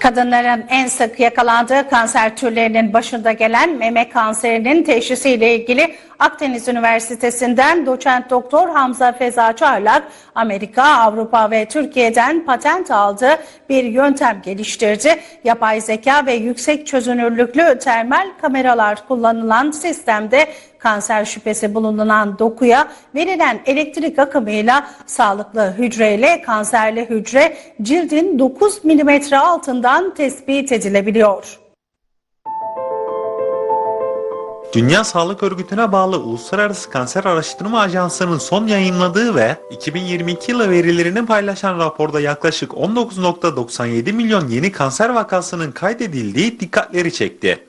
Kadınların en sık yakalandığı kanser türlerinin başında gelen meme kanserinin teşhisiyle ilgili Akdeniz Üniversitesi'nden doçent doktor Hamza Feza Çarlak, Amerika, Avrupa ve Türkiye'den patent aldığı bir yöntem geliştirdi. Yapay zeka ve yüksek çözünürlüklü termal kameralar kullanılan sistemde kanser şüphesi bulunan dokuya verilen elektrik akımıyla sağlıklı hücreyle kanserli hücre cildin 9 milimetre altından tespit edilebiliyor. Dünya Sağlık Örgütü'ne bağlı Uluslararası Kanser Araştırma Ajansı'nın son yayınladığı ve 2022 yılı verilerini paylaşan raporda yaklaşık 19.97 milyon yeni kanser vakasının kaydedildiği dikkatleri çekti.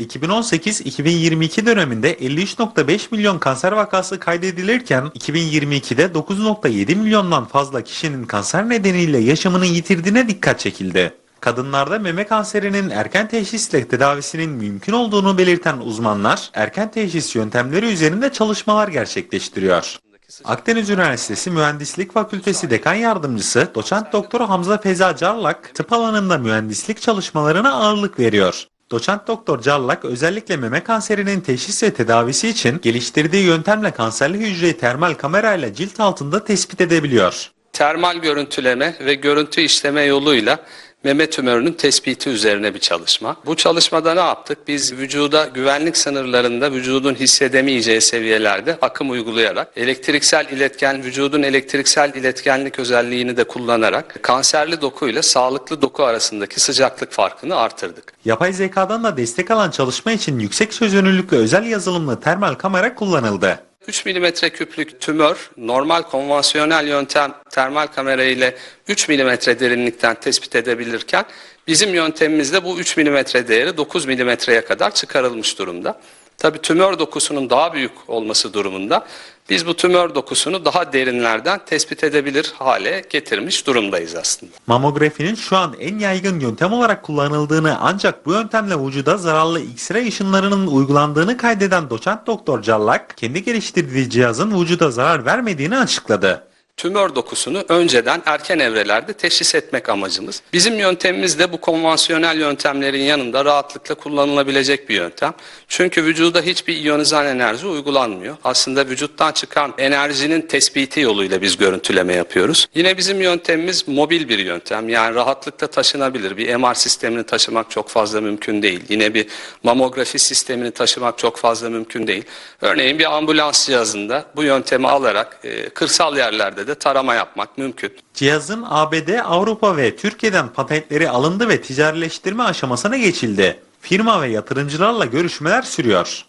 2018-2022 döneminde 53.5 milyon kanser vakası kaydedilirken 2022'de 9.7 milyondan fazla kişinin kanser nedeniyle yaşamını yitirdiğine dikkat çekildi. Kadınlarda meme kanserinin erken teşhisle tedavisinin mümkün olduğunu belirten uzmanlar, erken teşhis yöntemleri üzerinde çalışmalar gerçekleştiriyor. Akdeniz Üniversitesi Mühendislik Fakültesi Dekan Yardımcısı Doçent Doktor Hamza Feza Carlak, tıp alanında mühendislik çalışmalarına ağırlık veriyor. Doçent Doktor Carlak özellikle meme kanserinin teşhis ve tedavisi için geliştirdiği yöntemle kanserli hücreyi termal kamerayla cilt altında tespit edebiliyor. termal görüntüleme ve görüntü işleme yoluyla meme tümörünün tespiti üzerine bir çalışma. Bu çalışmada ne yaptık? Biz vücuda güvenlik sınırlarında vücudun hissedemeyeceği seviyelerde akım uygulayarak elektriksel iletken vücudun elektriksel iletkenlik özelliğini de kullanarak kanserli doku ile sağlıklı doku arasındaki sıcaklık farkını artırdık. Yapay zekadan da destek alan çalışma için yüksek çözünürlüklü özel yazılımlı termal kamera kullanıldı. 3 mm küplük tümör normal konvansiyonel yöntem termal kamera ile 3 mm derinlikten tespit edebilirken bizim yöntemimizde bu 3 mm değeri 9 mm'ye kadar çıkarılmış durumda. Tabi tümör dokusunun daha büyük olması durumunda biz bu tümör dokusunu daha derinlerden tespit edebilir hale getirmiş durumdayız aslında. Mamografinin şu an en yaygın yöntem olarak kullanıldığını ancak bu yöntemle vücuda zararlı X-ray ışınlarının uygulandığını kaydeden doçent doktor Callak, kendi geliştirdiği cihazın vücuda zarar vermediğini açıkladı. Tümör dokusunu önceden erken evrelerde teşhis etmek amacımız. Bizim yöntemimiz de bu konvansiyonel yöntemlerin yanında rahatlıkla kullanılabilecek bir yöntem. Çünkü vücuda hiçbir iyonizan enerji uygulanmıyor. Aslında vücuttan çıkan enerjinin tespiti yoluyla biz görüntüleme yapıyoruz. Yine bizim yöntemimiz mobil bir yöntem. Yani rahatlıkla taşınabilir. Bir MR sistemini taşımak çok fazla mümkün değil. Yine bir mamografi sistemini taşımak çok fazla mümkün değil. Örneğin bir ambulans cihazında bu yöntemi alarak e, kırsal yerlerde de tarama yapmak mümkün. Cihazın ABD, Avrupa ve Türkiye'den patentleri alındı ve ticarileştirme aşamasına geçildi. Firma ve yatırımcılarla görüşmeler sürüyor.